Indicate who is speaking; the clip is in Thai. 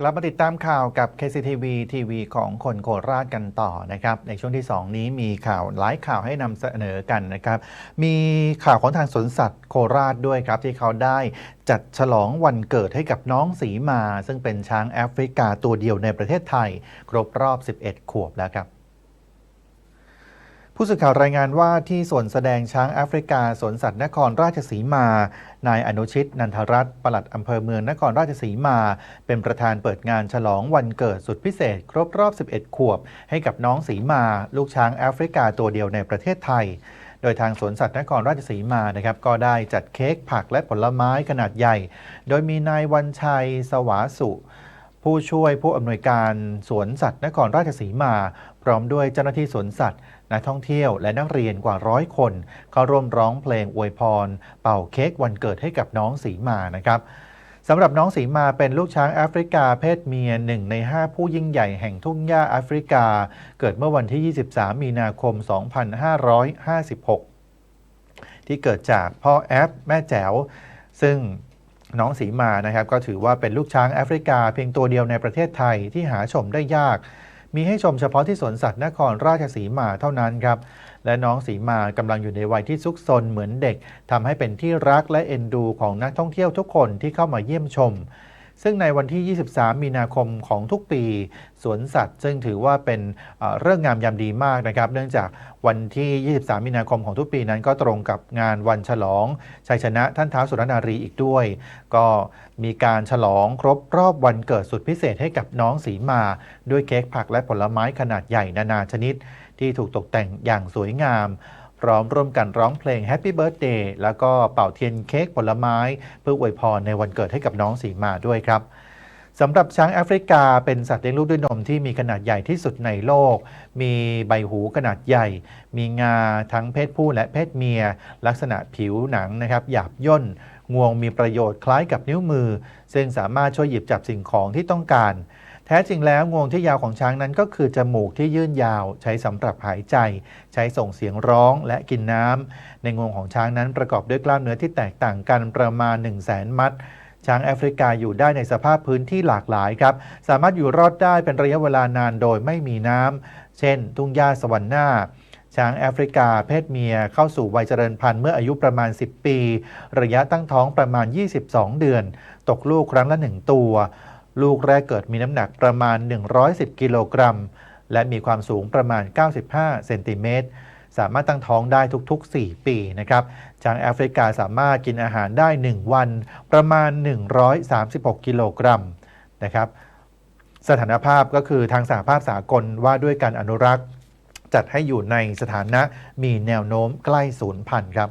Speaker 1: กลับมาติดตามข่าวกับ KCTV ทีวีของคนโคราชกันต่อนะครับ ในช่วงที่ 2 นี้มีข่าวหลายข่าวให้นำเสนอกันนะครับ มีข่าวของทางสวนสัตว์โคราชด้วยครับ ที่เขาได้จัดฉลองวันเกิดให้กับน้องสีมา ซึ่งเป็นช้างแอฟริกาตัวเดียวในประเทศไทย ครบรอบ 11 ขวบแล้วครับ ผู้สื่อข่าวรายงานว่าที่สวนแสดงช้างแอฟริกาสวนสัตว์นครราชสีมา นายอนุชิต นันทรัตน์ปลัดอำเภอเมืองนครราชสีมา เป็นประธานเปิดงานฉลองวันเกิดสุดพิเศษ ครบรอบ 11 ขวบ ให้กับน้องสีมา ลูกช้างแอฟริกาตัวเดียวในประเทศไทยโดยทางสวนสัตว์นครราชสีมานะครับก็ได้จัดเค้กผักและผลไม้ขนาดใหญ่ โดยมีนายวันชัย สวาสุ ผู้ช่วยผู้อำนวยการสวนสัตว์นครราชสีมา พร้อมด้วยเจ้าหน้าที่สวนสัตว์นักท่องเที่ยวและนักเรียนกว่าร้อยคนเข้าร่วมร้องเพลงอวยพร เป่าเค้กวันเกิดให้กับน้องสีมานะครับสำหรับน้องสีมาเป็นลูกช้างแอฟริกาเพศเมียหนึ่งใน 5 ผู้ยิ่งใหญ่แห่งทุ่งหญ้าแอฟริกา เกิดเมื่อวันที่ 23 มีนาคม 2556 ที่เกิดจากพ่อแอฟแม่แจ๋วซึ่ง น้องสีมานะครับก็ถือว่าเป็นลูกช้างแอฟริกาเพียงตัวเดียวในประเทศไทยที่หาชมได้ยาก มีให้ชมเฉพาะที่สวนสัตว์นครราชสีมาเท่านั้นครับและน้องสีมากำลังอยู่ในวัยที่ซุกซนเหมือนเด็กทำให้เป็นที่รักและเอ็นดูของนักท่องเที่ยวทุกคนที่เข้ามาเยี่ยมชม ซึ่งในวันที่ 23 มีนาคมของทุกปี สวนสัตว์ ซึ่งถือว่าเป็นเรื่องงามยามดีมากนะครับ เนื่องจากวันที่ 23 มีนาคมของทุกปีนั้นก็ตรงกับงานวันฉลองชัยชนะท่านท้าวสุรนารีอีกด้วย ก็มีการฉลองครบรอบวันเกิดสุดพิเศษให้กับน้องสีมา ด้วยเค้กผักและผลไม้ขนาดใหญ่นานาชนิด ที่ถูกตกแต่งอย่างสวยงาม พร้อมร่วมกันร้องเพลง Happy Birthday แล้วก็เป่าเทียนเค้กผลไม้ เพื่ออวยพรในวันเกิดให้กับน้องสีมาด้วยครับสำหรับช้างแอฟริกาเป็นสัตว์เลี้ยงลูกด้วยนมที่มีขนาดใหญ่ที่สุดในโลก มีใบหูขนาดใหญ่ มีงาทั้งเพศผู้และเพศเมีย ลักษณะผิวหนังนะครับหยาบย่น งวงมีประโยชน์คล้ายกับนิ้วมือ ซึ่งสามารถช่วยหยิบจับสิ่งของที่ต้องการ แท้จริงแล้วงวงที่ยาวของช้างนั้นก็คือจมูกที่ยื่นยาวใช้สำหรับหายใจ ใช้ส่งเสียงร้องและกินน้ำในงวงของช้างนั้นประกอบด้วยกล้ามเนื้อที่แตกต่างกันประมาณ 1 0 0 0 0แสนมัดช้างแอฟริกาอยู่ได้ในสภาพพื้นที่หลากหลายครับ สามารถอยู่รอดได้เป็นระยะเวลานานโดยไม่มีน้ำเช่น ทุ่งหญ้าสวรรค์หน้าช้างแอฟริกาเพศเมียเข้าสู่วัยเจริญพันธุ์เมื่ออายุประมาณ 10 ปี ระยะตั้งท้องประมาณ 22 เดือน ตกลูกครั้งละ 1 ตัว ลูกแรกเกิดมีน้ำหนักประมาณ 110 กิโลกรัม และมีความสูงประมาณ 95 เซนติเมตร สามารถตั้งท้องได้ทุก ๆ 4 ปีนะครับ ช้างแอฟริกาสามารถกินอาหารได้ 1 วัน ประมาณ 136 กิโลกรัมนะครับ สถานภาพก็คือทางสหภาพสากลว่าด้วยการอนุรักษ์ จัดให้อยู่ในสถานะมีแนวโน้มใกล้สูญพันธุ์ครับ